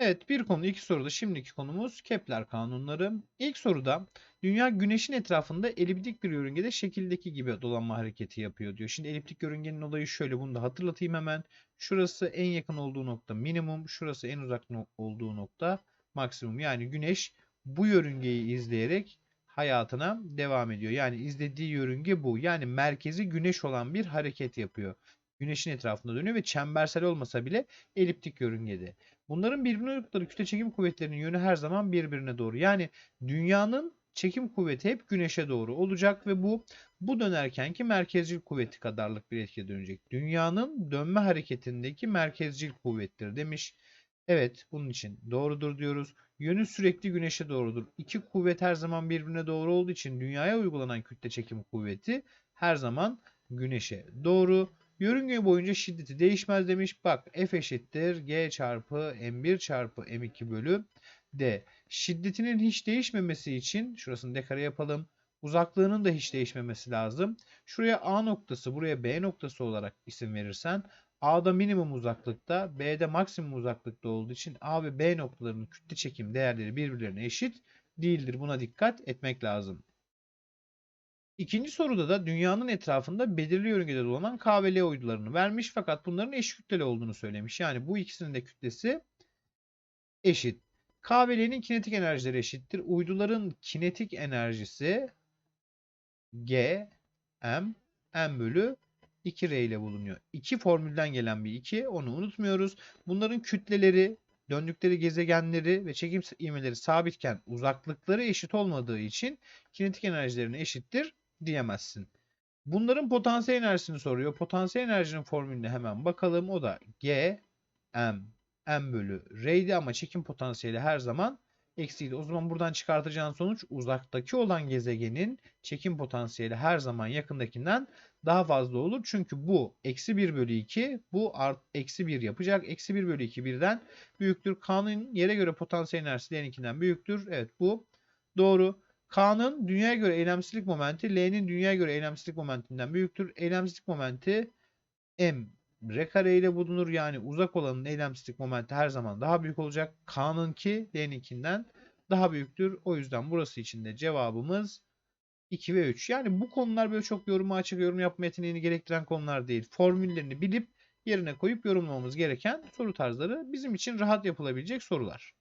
Evet bir konu iki soruda şimdiki konumuz Kepler kanunları. İlk soruda dünya güneşin etrafında eliptik bir yörüngede şekildeki gibi dolanma hareketi yapıyor diyor. Şimdi eliptik yörüngenin olayı şöyle bunu da hatırlatayım hemen. Şurası en yakın olduğu nokta minimum, şurası en uzak no- olduğu nokta maksimum. Yani güneş bu yörüngeyi izleyerek hayatına devam ediyor. Yani izlediği yörünge bu. Yani merkezi güneş olan bir hareket yapıyor. Güneşin etrafında dönüyor ve çembersel olmasa bile eliptik yörüngede. Bunların birbirine uydukları kütle çekim kuvvetlerinin yönü her zaman birbirine doğru. Yani dünyanın çekim kuvveti hep güneşe doğru olacak ve bu bu dönerkenki merkezcil kuvveti kadarlık bir etkiye dönecek. Dünyanın dönme hareketindeki merkezcil kuvvettir demiş. Evet bunun için doğrudur diyoruz. Yönü sürekli güneşe doğrudur. İki kuvvet her zaman birbirine doğru olduğu için dünyaya uygulanan kütle çekim kuvveti her zaman güneşe doğru. Yörünge boyunca şiddeti değişmez demiş. Bak F eşittir G çarpı M1 çarpı M2 bölü D. Şiddetinin hiç değişmemesi için şurasını dekare yapalım. Uzaklığının da hiç değişmemesi lazım. Şuraya A noktası, buraya B noktası olarak isim verirsen A'da minimum uzaklıkta, B'de maksimum uzaklıkta olduğu için A ve B noktalarının kütle çekim değerleri birbirlerine eşit değildir. Buna dikkat etmek lazım. İkinci soruda da dünyanın etrafında belirli yörüngede dolanan K uydularını vermiş fakat bunların eş kütleli olduğunu söylemiş. Yani bu ikisinin de kütlesi eşit. K kinetik enerjileri eşittir. Uyduların kinetik enerjisi G M M bölü 2R ile bulunuyor. İki formülden gelen bir 2 onu unutmuyoruz. Bunların kütleleri, döndükleri gezegenleri ve çekim ivmeleri sabitken uzaklıkları eşit olmadığı için kinetik enerjilerine eşittir diyemezsin. Bunların potansiyel enerjisini soruyor. Potansiyel enerjinin formülüne hemen bakalım. O da G M M bölü R'ydi ama çekim potansiyeli her zaman eksiydi. O zaman buradan çıkartacağın sonuç uzaktaki olan gezegenin çekim potansiyeli her zaman yakındakinden daha fazla olur. Çünkü bu eksi 1 bölü 2 bu art, eksi 1 yapacak. Eksi 1 bölü 2 birden büyüktür. K'nın yere göre potansiyel enerjisi L'ninkinden büyüktür. Evet bu doğru. K'nın dünyaya göre eylemsizlik momenti L'nin dünyaya göre eylemsizlik momentinden büyüktür. Eylemsizlik momenti M R kare ile bulunur. Yani uzak olanın eylemsizlik momenti her zaman daha büyük olacak. K'nınki L'ninkinden daha büyüktür. O yüzden burası için de cevabımız 2 ve 3. Yani bu konular böyle çok yoruma açık yorum yapma yeteneğini gerektiren konular değil. Formüllerini bilip yerine koyup yorumlamamız gereken soru tarzları bizim için rahat yapılabilecek sorular.